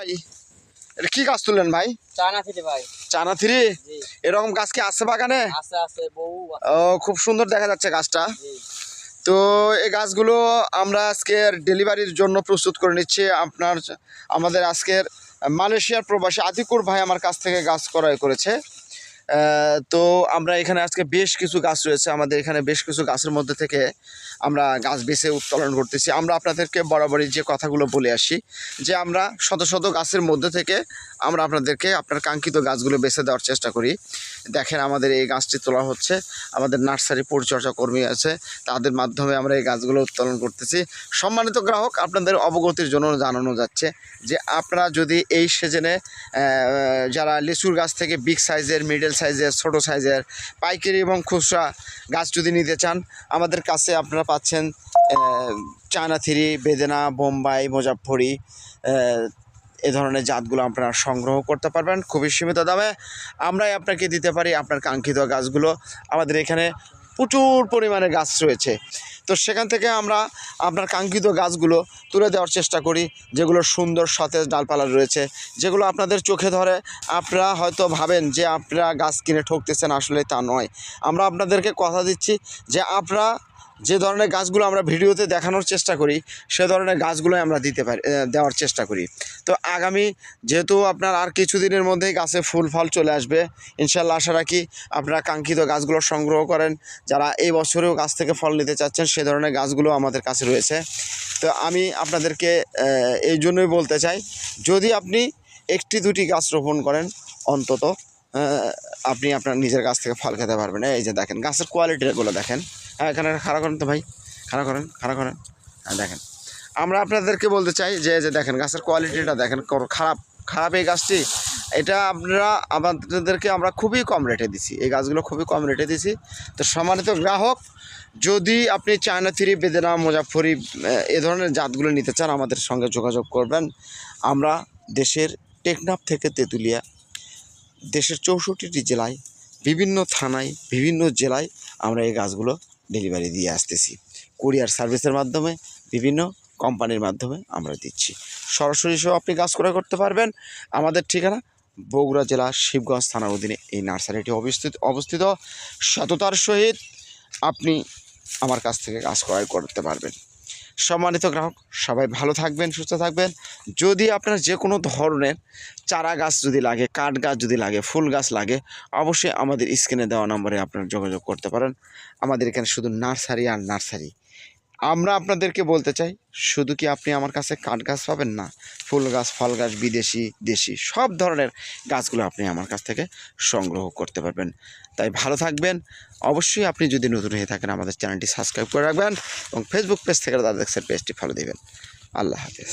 ভাই। এটা কি গাছ তুললেন ভাই? চায়না থ্রি ভাই। চানা থ্রি এরকম গাছ কি আছে বাগানে? ও খুব সুন্দর দেখা যাচ্ছে গাছটা। তো এই গাছগুলো আমরা আজকের ডেলিভারির জন্য প্রস্তুত করে নিচ্ছি। আপনার আমাদের আজকের মালয়েশিয়ার প্রবাসী আদিকুর ভাই আমার কাছ থেকে গাছ ক্রয় করেছে। তো আমরা এখানে আজকে বেশ কিছু গাছ রয়েছে। আমাদের এখানে বেশ কিছু গাছের মধ্যে থেকে আমরা গাছ বেছে উত্তোলন করতেছি। আমরা আপনাদেরকে বরাবরই যে কথাগুলো বলে আসি, যে আমরা শত শত গাছের মধ্যে থেকে আমরা আপনাদেরকে আপনার কাঙ্ক্ষিত গাছগুলো বেছে দেওয়ার চেষ্টা করি। দেখেন আমাদের এই গাছটি তোলা হচ্ছে। আমাদের নার্সারি পরিচর্যা কর্মী আছে। তাদের মাধ্যমে আমরা এই গাছগুলো উত্তোলন করতেছি। সম্মানিত গ্রাহক, আপনাদের অবগতির জন্য জানানো যাচ্ছে যে আপনারা যদি এই সিজনে যারা লিচুর গাছ থেকে বিগ সাইজের, মিডল সাইজের, ছোট সাইজের পাইকারি এবং খুচরা গাছ যদি নিতে চান, আমাদের কাছে আপনারা পাচ্ছেন চায়না থ্রি, বেদেনা, বোম্বাই মুজাফরি এ ধরনের জাতগুলো আপনারা সংগ্রহ করতে পারবেন খুবই সীমিত দামে। আমরাই আপনাকে দিতে পারি আপনার কাঙ্ক্ষিত গাছগুলো। আমাদের এখানে প্রচুর পরিমাণে গাছ রয়েছে। তো সেখান থেকে আমরা আপনার কাঙ্ক্ষিত গাছগুলো তুলে দেওয়ার চেষ্টা করি, যেগুলো সুন্দর সতেজ ডালপালা রয়েছে, যেগুলো আপনাদের চোখে ধরে। আপনারা হয়তো ভাবেন যে আপনারা গাছ কিনে ঠকতেছেন, আসলে তা নয়। আমরা আপনাদেরকে কথা দিচ্ছি যে আপনারা যে ধরনের গাছগুলো আমরা ভিডিওতে দেখানোর চেষ্টা করি, সে ধরনের গাছগুলোই আমরা দিতে পারি দেওয়ার চেষ্টা করি। তো আগামী যেহেতু আপনার আর কিছুদিনের মধ্যেই গাছে ফুল ফল চলে আসবে, ইনশাল্লাহ আশা রাখি আপনারা কাঙ্ক্ষিত গাছগুলো সংগ্রহ করেন। যারা এই বছরেও গাছ থেকে ফল নিতে চাচ্ছেন, সে ধরনের গাছগুলো আমাদের কাছে রয়েছে। তো আমি আপনাদেরকে এই জন্যই বলতে চাই, যদি আপনি একটি দুটি গাছ রোপণ করেন, অন্তত আপনি আপনার নিজের গাছ থেকে ফল খেতে পারবেন। এই যে দেখেন, গাছের কোয়ালিটিগুলো দেখেন। হ্যাঁ এখানে খাড়া করেন তো ভাই। খাড়া করেন খাড়া করেন। হ্যাঁ দেখেন। আমরা আপনাদেরকে বলতে চাই যে যে দেখেন, গাছের কোয়ালিটিটা দেখেন খারাপ খারাপ এই গাছটি, এটা আপনারা আমাদেরকে আমরা খুবই কম রেটে দিছি। এই গাছগুলো খুবই কম রেটে দিছি। তো সম্মানিত গ্রাহক, যদি আপনি চায়না থ্রি, বেদেনা মুজাফরি এ ধরনের জাতগুলো নিতে চান, আমাদের সঙ্গে যোগাযোগ করবেন। আমরা দেশের টেকনাফ থেকে তেঁতুলিয়া, দেশের চৌষট্টিটি জেলায়, বিভিন্ন থানায়, বিভিন্ন জেলায় আমরা এই গাছগুলো ডেলিভারি দিয়ে আসতেছি। কুরিয়ার সার্ভিসের মাধ্যমে, বিভিন্ন কোম্পানির মাধ্যমে আমরা দিচ্ছি। সরাসরি সব আপনি গাছ ক্রয় করতে পারবেন। আমাদের ঠিকানা বগুড়া জেলা, শিবগঞ্জ থানার অধীনে এই নার্সারিটি অবস্থিত অবস্থিত। সততার সহিত আপনি আমার কাছ থেকে গাছ ক্রয় করতে পারবেন। সম্মানিত গ্রাহক, সবাই ভালো থাকবেন, সুস্থ থাকবেন। যদি আপনার যে কোনো ধরনের চারা গাছ যদি লাগে, কাঠ গাছ যদি লাগে, ফুল গাছ লাগে, অবশ্যই আমাদের স্ক্রিনে দেওয়া নম্বরে আপনারা যোগাযোগ করতে পারেন। আমাদের এখানে শুধু নার্সারি আর নার্সারি। আমরা আপনাদেরকে বলতে চাই, শুধু কি আপনি আমার কাছে কাঠ গাছ পাবেন না? ফুল গাছ, ফল গাছ, বিদেশি, দেশি, সব ধরনের গাছগুলো আপনি আমার কাছ থেকে সংগ্রহ করতে পারবেন। তাই ভালো থাকবেন। অবশ্যই আপনি যদি নতুন হয়ে থাকেন, আমাদের চ্যানেলটি সাবস্ক্রাইব করে রাখবেন এবং ফেসবুক পেজ থেকে তাদের দেখছেন পেজটি ফলো দেবেন। আল্লাহ হাফেজ।